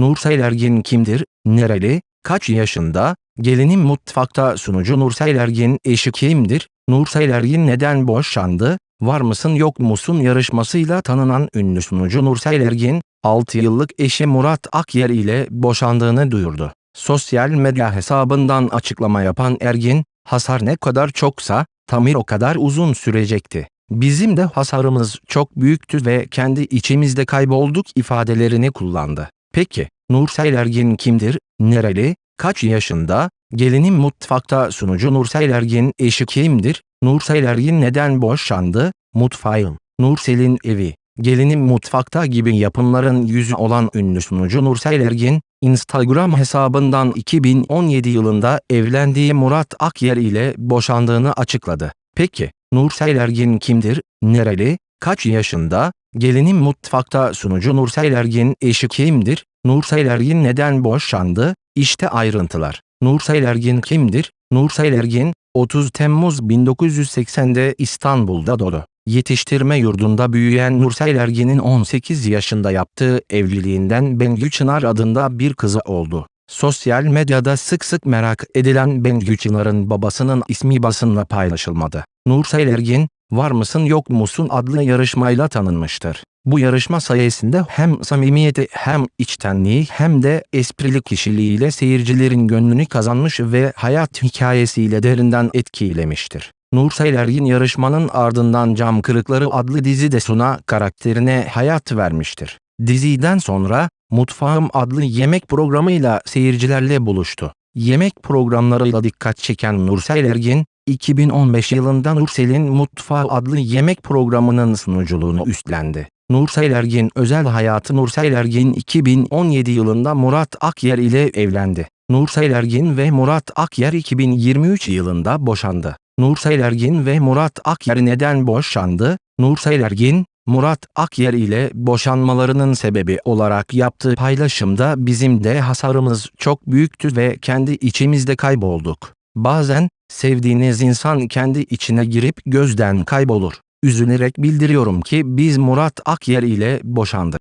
Nursel Ergin kimdir, nereli, kaç yaşında, gelinim mutfakta sunucu Nursel Ergin eşi kimdir, Nursel Ergin neden boşandı, var mısın yok musun yarışmasıyla tanınan ünlü sunucu Nursel Ergin, 6 yıllık eşi Murat Akyer ile boşandığını duyurdu. Sosyal medya hesabından açıklama yapan Ergin, hasar ne kadar çoksa, tamir o kadar uzun sürecekti. Bizim de hasarımız çok büyüktü ve kendi içimizde kaybolduk ifadelerini kullandı. Peki, Nursel Ergin kimdir, nereli, kaç yaşında, gelinim mutfakta sunucu Nursel Ergin eşi kimdir, Nursel Ergin neden boşandı, mutfağım, Nursel'in evi, gelinim mutfakta gibi yapımların yüzü olan ünlü sunucu Nursel Ergin, Instagram hesabından 2017 yılında evlendiği Murat Akyer ile boşandığını açıkladı. Peki, Nursel Ergin kimdir, nereli, kaç yaşında, gelinim mutfakta sunucu Nursel Ergin eşi kimdir, Nursel Ergin neden boşandı, İşte ayrıntılar. Nursel Ergin kimdir? Nursel Ergin, 30 Temmuz 1980'de İstanbul'da doğdu. Yetiştirme yurdunda büyüyen Nursel Ergin'in 18 yaşında yaptığı evliliğinden Bengü Çınar adında bir kızı oldu. Sosyal medyada sık sık merak edilen Bengü Çınar'ın babasının ismi basınla paylaşılmadı. Nursel Ergin, Var mısın yok musun adlı yarışmayla tanınmıştır. Bu yarışma sayesinde hem samimiyeti hem içtenliği hem de esprili kişiliğiyle seyircilerin gönlünü kazanmış ve hayat hikayesiyle derinden etkilemiştir. Nursel Ergin yarışmanın ardından Cam Kırıkları adlı dizide Suna karakterine hayat vermiştir. Diziden sonra Mutfağım adlı yemek programıyla seyircilerle buluştu. Yemek programlarıyla dikkat çeken Nursel Ergin, 2015 yılında Nursel'in Mutfağı adlı yemek programının sunuculuğunu üstlendi. Nursel Ergin özel hayatı Nursel Ergin 2017 yılında Murat Akyer ile evlendi. Nursel Ergin ve Murat Akyer 2023 yılında boşandı. Nursel Ergin ve Murat Akyer neden boşandı? Nursel Ergin, Murat Akyer ile boşanmalarının sebebi olarak yaptığı paylaşımda bizim de hasarımız çok büyüktü ve kendi içimizde kaybolduk. Bazen sevdiğiniz insan kendi içine girip gözden kaybolur. Üzülerek bildiriyorum ki biz Murat Akyer ile boşandık.